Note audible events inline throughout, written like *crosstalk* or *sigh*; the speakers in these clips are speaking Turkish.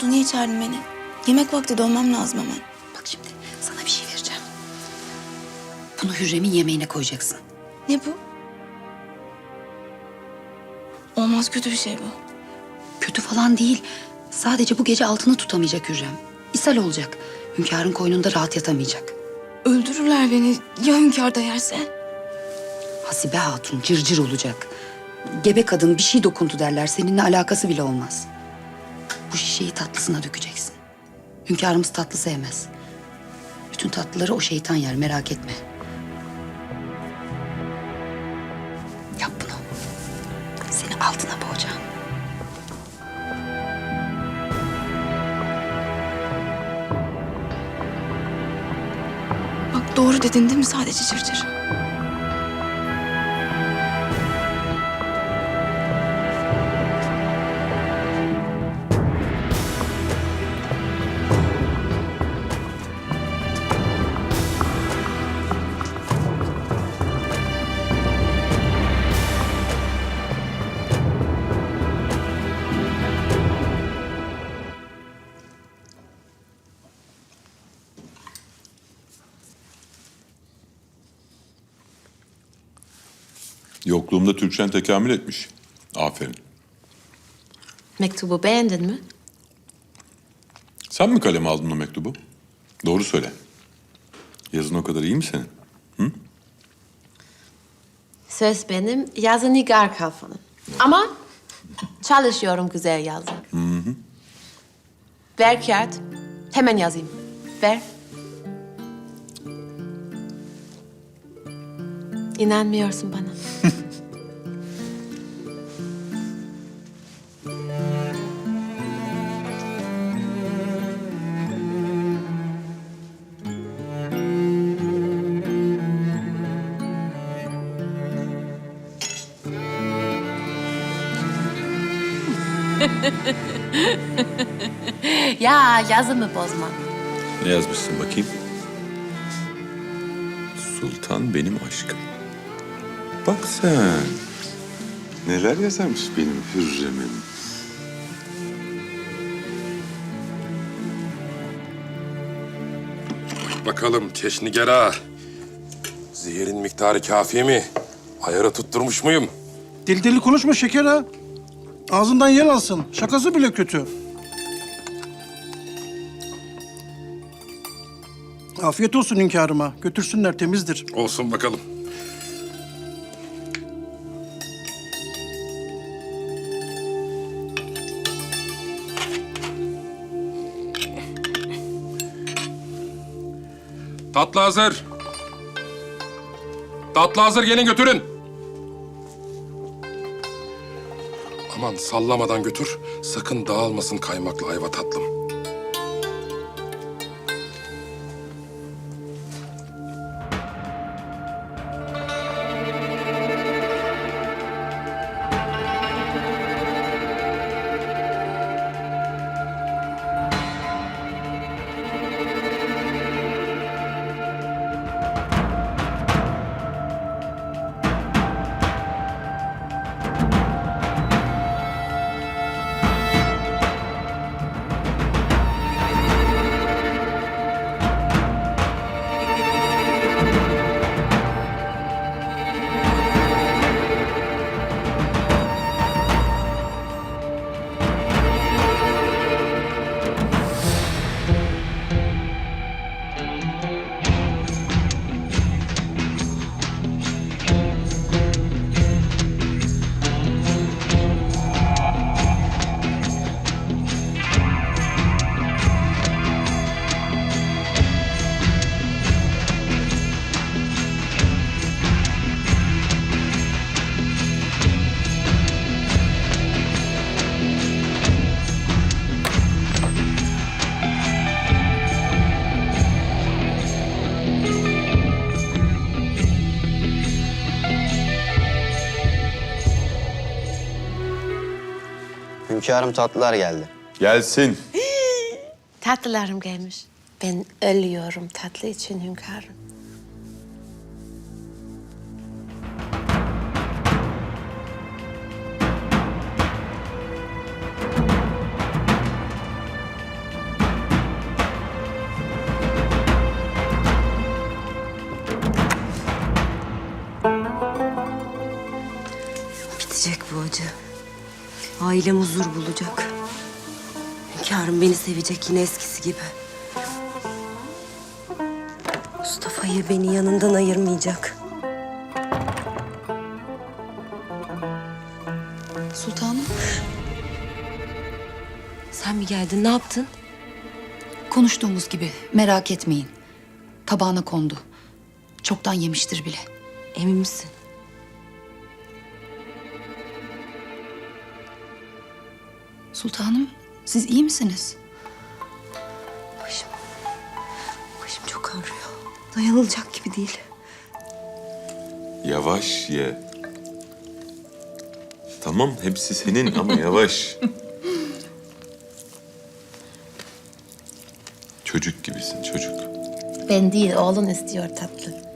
Oldu? Niye çağırdın beni? Yemek vakti dönmem lazım hemen. Bak şimdi sana bir şey vereceğim. Bunu Hürrem'in yemeğine koyacaksın. Ne bu? Olmaz kötü bir şey bu. Kötü falan değil. Sadece bu gece altını tutamayacak Hürrem. İshal olacak. Hünkârın koynunda rahat yatamayacak. Öldürürler beni. Ya hünkâr da yerse? Hasibe Hatun cırcır olacak. Gebe kadın bir şey dokundu derler. Seninle alakası bile olmaz. Bu şişeyi tatlısına dökeceksin. Hünkârımız tatlı sevmez. Bütün tatlıları o şeytan yer merak etme. Yap bunu. Seni altına boğacağım. Bak doğru dedin değil mi sadece çırçır? Yokluğumda Türkçen tekamül etmiş. Aferin. Mektubu beğendin mi? Sen mi kaleme aldın o mektubu? Doğru söyle. Yazın o kadar iyi mi senin? Söz benim, yazı Nigar Kalfan'ın. Ama çalışıyorum güzel yazı. Ver kağıt. Hemen yazayım. Ver. İnanmıyorsun bana. *laughs* *laughs* ya yazımı bozma. Ne yazmışsın bakayım? Sultan benim aşkım. Bak sen. Neler yazarmış benim Hürrem'im. Bakalım Çeşnigera. Zehirin miktarı kafi mi? Ayarı tutturmuş muyum? Deli deli konuşma şeker ha. Ağzından yel alsın. Şakası bile kötü. Afiyet olsun hünkârıma. Götürsünler temizdir. Olsun bakalım. Tatlı hazır. Tatlı hazır gelin götürün. Aman sallamadan götür. Sakın dağılmasın kaymaklı ayva tatlım. Hünkârım tatlılar geldi. Gelsin. *gasps* Tatlılarım gelmiş. Ben ölüyorum tatlı için hünkârım. Bitecek bu acı. Ailem huzur bulacak. Hünkârım beni sevecek yine eskisi gibi. Mustafa'yı beni yanından ayırmayacak. Sultanım, Sen mi geldin? Ne yaptın? konuştuğumuz gibi merak etmeyin. Tabağına kondu. Çoktan yemiştir bile. Emin misin? Sultanım, siz iyi misiniz? Başım. Başım çok ağrıyor. Dayanılacak gibi değil. Yavaş ye. Tamam hepsi senin ama yavaş. çocuk gibisin çocuk. Ben değil, oğlun istiyor tatlı.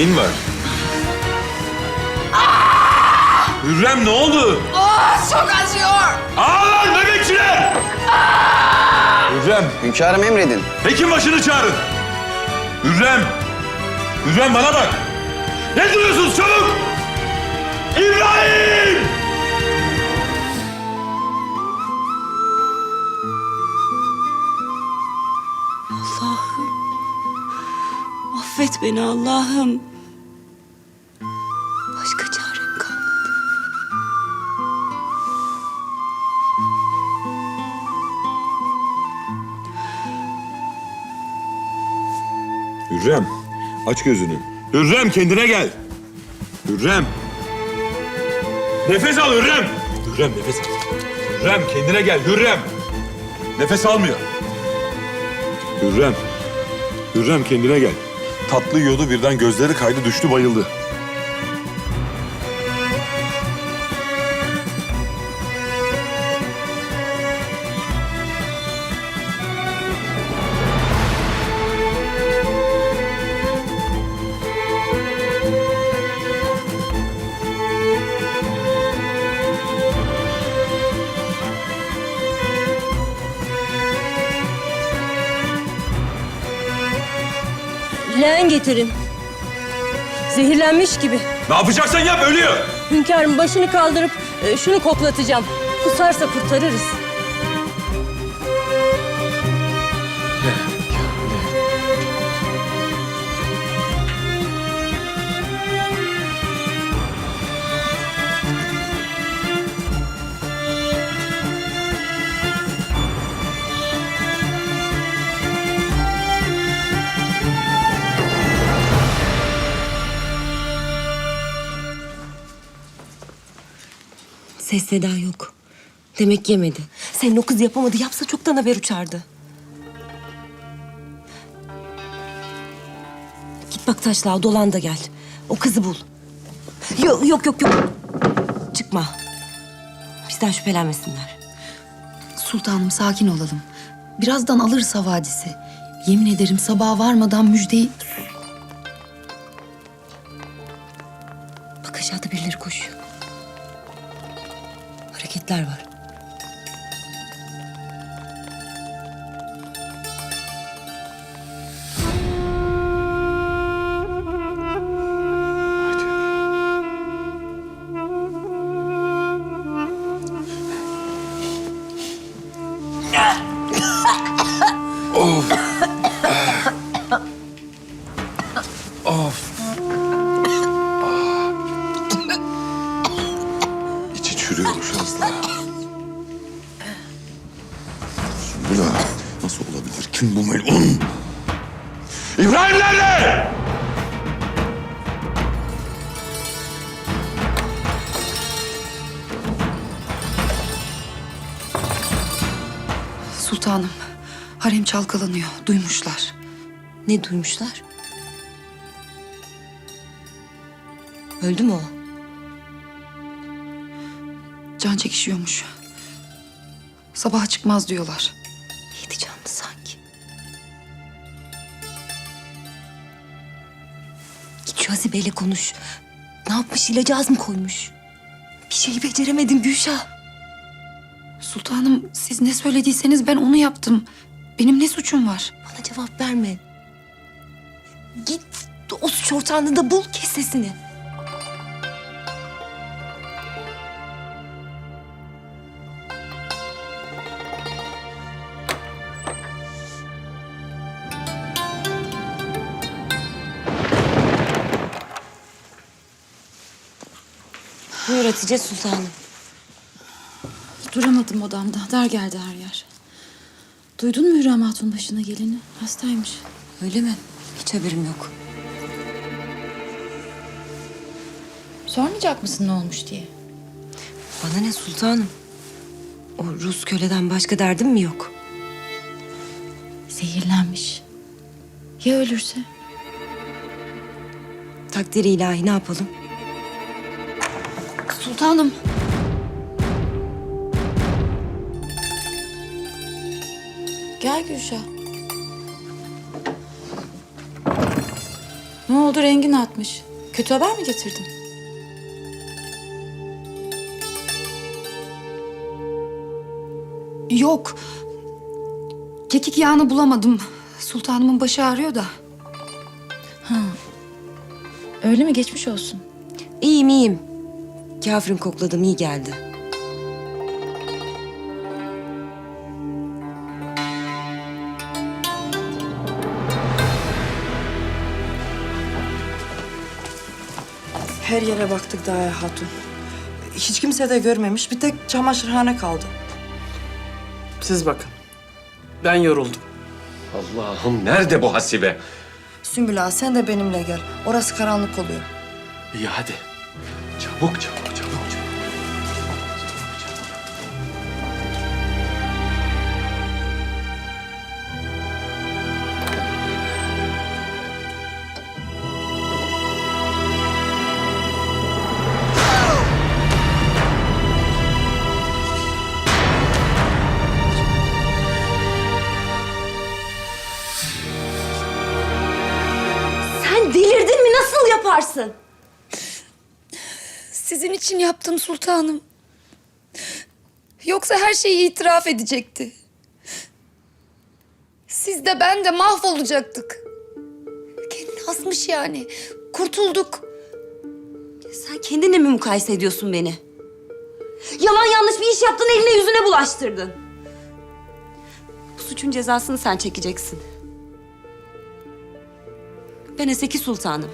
Neyin var? Hürrem ne oldu? Çok acıyor. Ağlar bebekçiler! Hürrem, Hünkârım emredin. hekim başını çağırın. Hürrem, Hürrem bana bak. Ne duruyorsunuz çabuk? İbrahim! Allah'ım. Affet beni Allah'ım. Aç gözünü. Hürrem kendine gel. Hürrem. Nefes al Hürrem. Hürrem nefes al. Hürrem kendine gel Hürrem. Nefes almıyor. Hürrem. Hürrem kendine gel. Tatlı yiyordu birden gözleri kaydı düştü bayıldı. Getirin. Zehirlenmiş gibi. Ne yapacaksan yap ölüyor. Hünkârım başını kaldırıp e, şunu koklatacağım. Kusarsa kurtarırız. Ses seda yok. Demek yemedi. Senin o kız yapamadı. Yapsa çoktan haber uçardı. Git bak taşlığa dolan da gel. O kızı bul. Yok yok yok yok. Çıkma. Bizden şüphelenmesinler. Sultanım sakin olalım. Birazdan alırız havadisi. Yemin ederim sabaha varmadan müjdeyi... Yürüyormuş Aslı. Bu ne? Nasıl olabilir? Kim bu melun? İbrahim nerede? Sultanım, harem çalkalanıyor. Duymuşlar. Ne duymuşlar? Öldü mü o? Can çekişiyormuş. Sabaha çıkmaz diyorlar. Yedi canlı sanki. Git şu Azibe'yle konuş. Ne yapmış ilacı az mı koymuş? Bir şeyi beceremedin Gülşah. Sultanım siz ne söylediyseniz ben onu yaptım. Benim ne suçum var? Bana cevap verme. Git o suç ortağını da bul kes sesini. Hatice Sultanım. Duramadım odamda. Dar geldi her yer. Duydun mu Hürrem Hatun başına geleni? Hastaymış. Öyle mi? Hiç haberim yok. Sormayacak mısın ne olmuş diye? Bana ne sultanım? O Rus köleden başka derdim mi yok? Zehirlenmiş. Ya ölürse? Takdiri ilahi ne yapalım? Sultanım. Gel Gülşah. Ne oldu rengin atmış? Kötü haber mi getirdin? Yok. Kekik yağını bulamadım. Sultanımın başı ağrıyor da. Öyle mi? Geçmiş olsun. İyiyim iyiyim. Kafirim kokladım iyi geldi. Her yere baktık Daya Hatun. Hiç kimse de görmemiş. Bir tek çamaşırhane kaldı. Siz bakın. Ben yoruldum. Allah'ım nerede bu hasibe? Sümbül Ağa sen de benimle gel. Orası karanlık oluyor. İyi hadi. Çabuk çabuk çabuk yaptım sultanım. Yoksa her şeyi itiraf edecekti. Siz de ben de mahvolacaktık. Kendini asmış yani. Kurtulduk. Sen kendinle mi mukayese ediyorsun beni? Yalan yanlış bir iş yaptın, eline yüzüne bulaştırdın. Bu suçun cezasını sen çekeceksin. Ben Eseki Sultanım.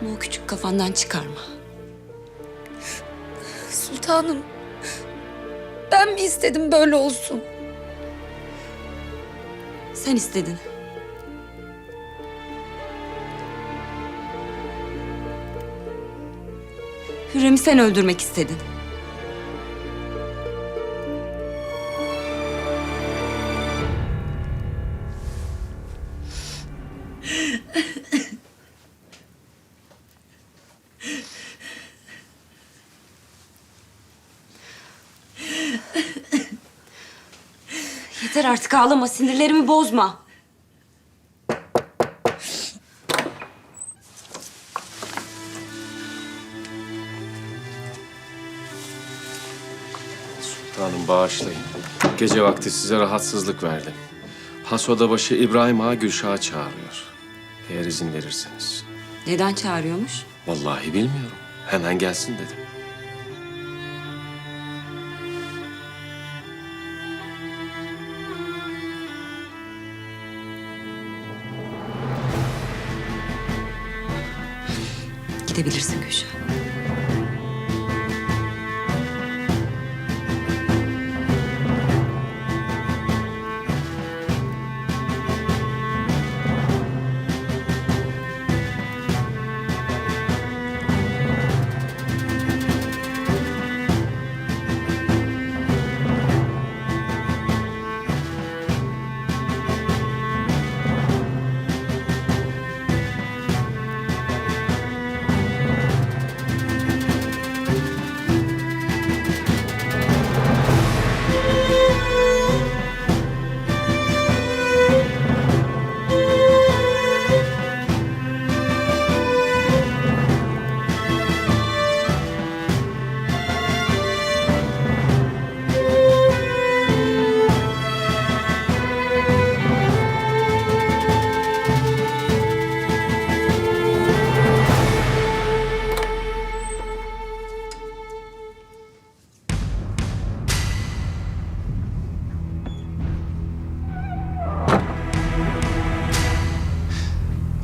Bunu o küçük kafandan çıkarma. Sultanım. Ben mi istedim böyle olsun? Sen istedin. Hürrem'i sen öldürmek istedin. Yeter artık ağlama, sinirlerimi bozma. Sultanım bağışlayın. Gece vakti size rahatsızlık verdim. Has odabaşı İbrahim Ağa Gülşah'ı çağırıyor. Eğer izin verirseniz. Neden çağırıyormuş? Vallahi bilmiyorum. Hemen gelsin dedim. Gidebilirsin Gülşah.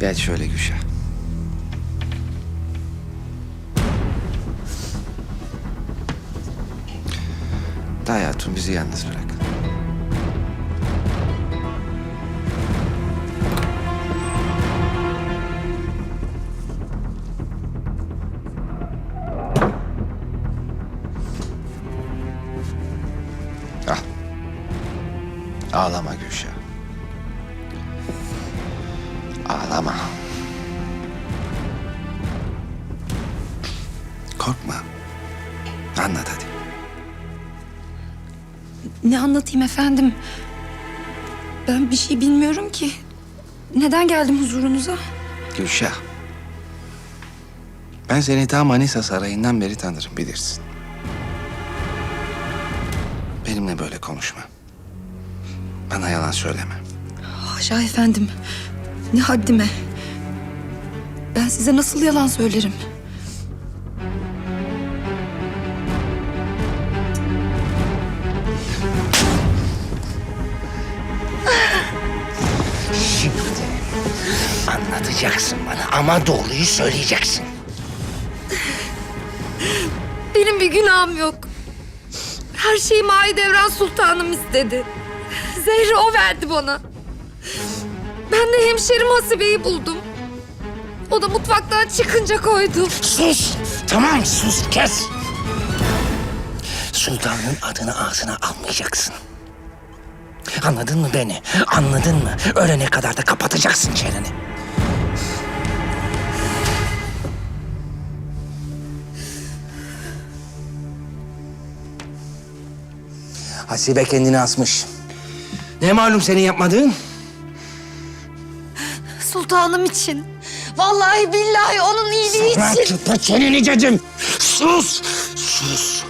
Geç şöyle Gülşah. Day Hatun bizi yalnız bırak. Ne anlatayım efendim? Ben bir şey bilmiyorum ki. Neden geldim huzurunuza? Gülşah. Ben seni ta Manisa Sarayı'ndan beri tanırım bilirsin. Benimle böyle konuşma. Bana yalan söyleme. Haşa efendim. Ne haddime. Ben size nasıl yalan söylerim? Ama doğruyu söyleyeceksin. Benim bir günahım yok. Her şeyi Mahidevran Sultanım istedi. Zehri o verdi bana. Ben de hemşerim Hasibe'yi buldum. O da mutfaktan çıkınca koydu. Sus! Tamam sus kes! Sultanın adını ağzına almayacaksın. Anladın mı beni? Anladın mı? Ölene kadar da kapatacaksın çeneni. Hasibe kendini asmış. Ne malum senin yapmadığın? Sultanım için. Vallahi billahi onun iyiliği Sana için. kapa çeneni dedim. Sus! Sus!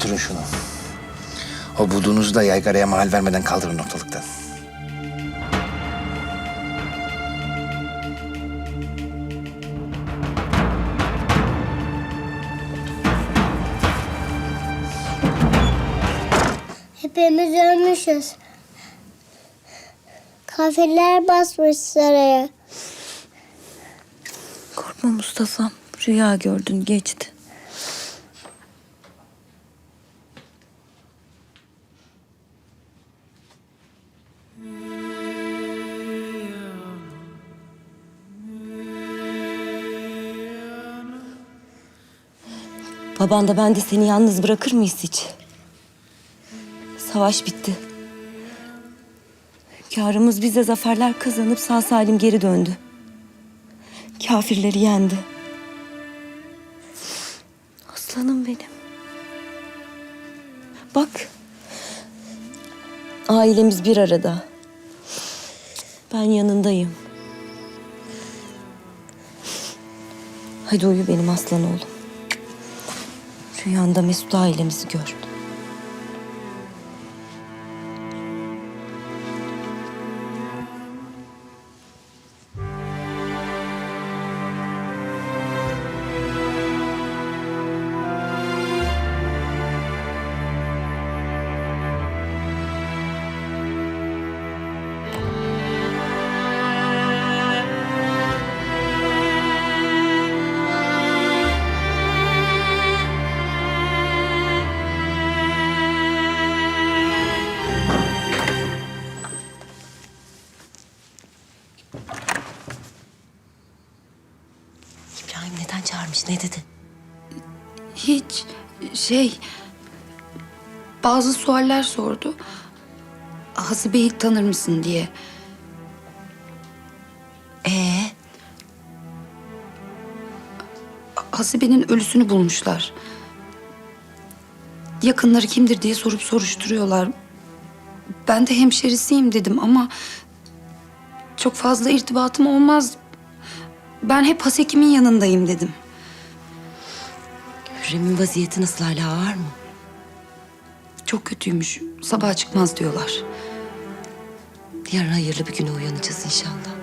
Götürün şunu. O bulduğunuzu da yaygaraya mahal vermeden kaldırın ortalıktan. Hepimiz ölmüşüz. Kafirler basmış saraya. Korkma Mustafa'm. Rüya gördün geçti. Baban da ben de seni yalnız bırakır mıyız hiç? Savaş bitti. Hünkârımız bize zaferler kazanıp sağ salim geri döndü. Kafirleri yendi. Aslanım benim. Bak. Ailemiz bir arada. Ben yanındayım. Hadi uyu benim aslan oğlum. Rüyanda Mesut ailemizi gör. Ne dedi? Hiç şey... Bazı sualler sordu. Hasibe'yi tanır mısın diye. Ee, Hasibe'nin ölüsünü bulmuşlar. Yakınları kimdir diye sorup soruşturuyorlar. Ben de hemşerisiyim dedim ama... ...çok fazla irtibatım olmaz. Ben hep Hasekim'in yanındayım dedim. Hürrem'in vaziyeti nasıl hala var mı? Çok kötüymüş. Sabah çıkmaz diyorlar. Yarın hayırlı bir güne uyanacağız inşallah.